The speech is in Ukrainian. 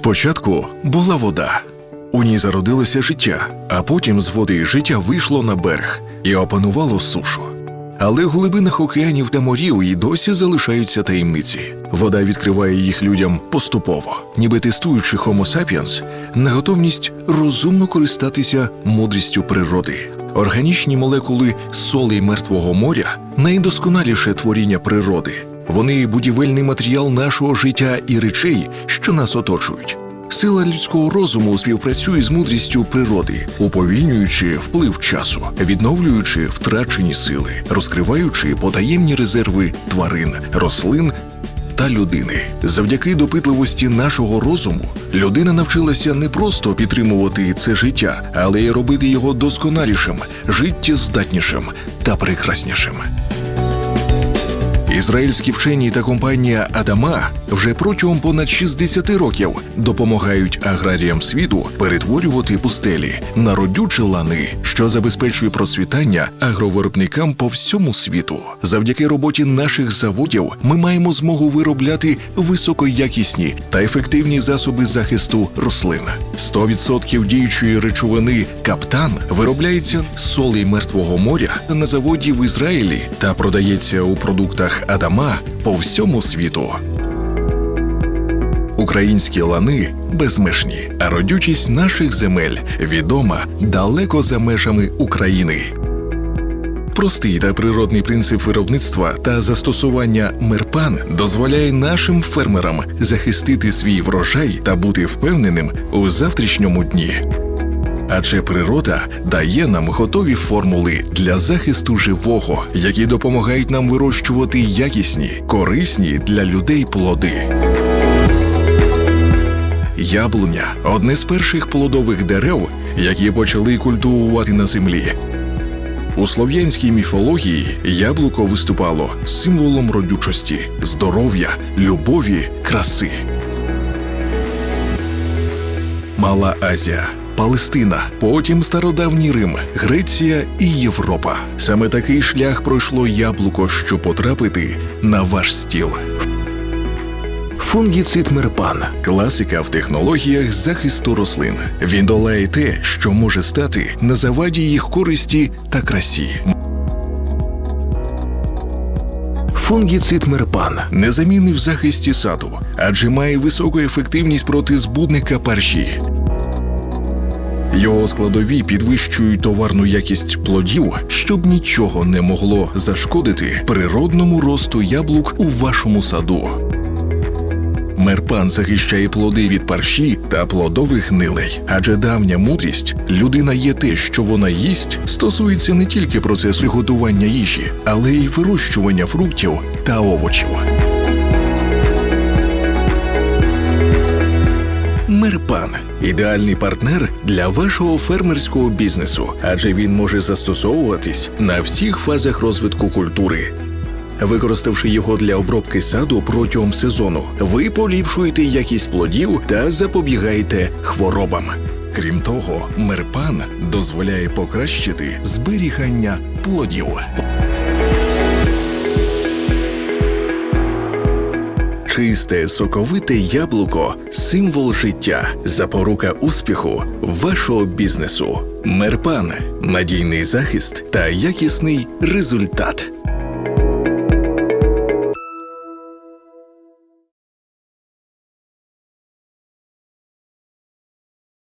Спочатку була вода. У ній зародилося життя, а потім з води життя вийшло на берег і опанувало сушу. Але в глибинах океанів та морів і досі залишаються таємниці. Вода відкриває їх людям поступово, ніби тестуючи Homo sapiens на готовність розумно користатися мудрістю природи. Органічні молекули солей мертвого моря найдосконаліше творіння природи. Вони будівельний матеріал нашого життя і речей, що нас оточують. Сила людського розуму співпрацює з мудрістю природи, уповільнюючи вплив часу, відновлюючи втрачені сили, розкриваючи потаємні резерви тварин, рослин та людини. Завдяки допитливості нашого розуму людина навчилася не просто підтримувати це життя, але й робити його досконалішим, життєздатнішим та прекраснішим. Ізраїльські вчені та компанія Адама вже протягом понад 60 років допомагають аграріям світу перетворювати пустелі на родючі лани, що забезпечує процвітання агровиробникам по всьому світу. Завдяки роботі наших заводів ми маємо змогу виробляти високоякісні та ефективні засоби захисту рослин. 100% діючої речовини каптан виробляється з солей мертвого моря на заводі в Ізраїлі та продається у продуктах Адама по всьому світу. Українські лани безмежні, а родючість наших земель відома далеко за межами України. Простий та природний принцип виробництва та застосування мерпан дозволяє нашим фермерам захистити свій врожай та бути впевненим у завтрашньому дні. Адже природа дає нам готові формули для захисту живого, які допомагають нам вирощувати якісні, корисні для людей плоди. Яблуня одне з перших плодових дерев, які почали культивувати на землі. У слов'янській міфології яблуко виступало символом родючості, здоров'я, любові, краси. Мала Азія, Палестина, потім стародавній Рим, Греція і Європа. Саме такий шлях пройшло яблуко, щоб потрапити на ваш стіл. Фунгіцид Мерпан класика в технологіях захисту рослин. Він долає те, що може стати на заваді їх користі та красі. Фунгіцид Мерпан незамінний в захисті саду, адже має високу ефективність проти збудника парші. Його складові підвищують товарну якість плодів, щоб нічого не могло зашкодити природному росту яблук у вашому саду. Мерпан захищає плоди від парші та плодових гнилей, адже давня мудрість людина є те, що вона їсть, стосується не тільки процесу готування їжі, але й вирощування фруктів та овочів. Мерпан ідеальний партнер для вашого фермерського бізнесу, адже він може застосовуватись на всіх фазах розвитку культури. Використавши його для обробки саду протягом сезону, ви поліпшуєте якість плодів та запобігаєте хворобам. Крім того, мерпан дозволяє покращити зберігання плодів. Чисте соковите яблуко символ життя, запорука успіху вашого бізнесу. Мерпан надійний захист та якісний результат.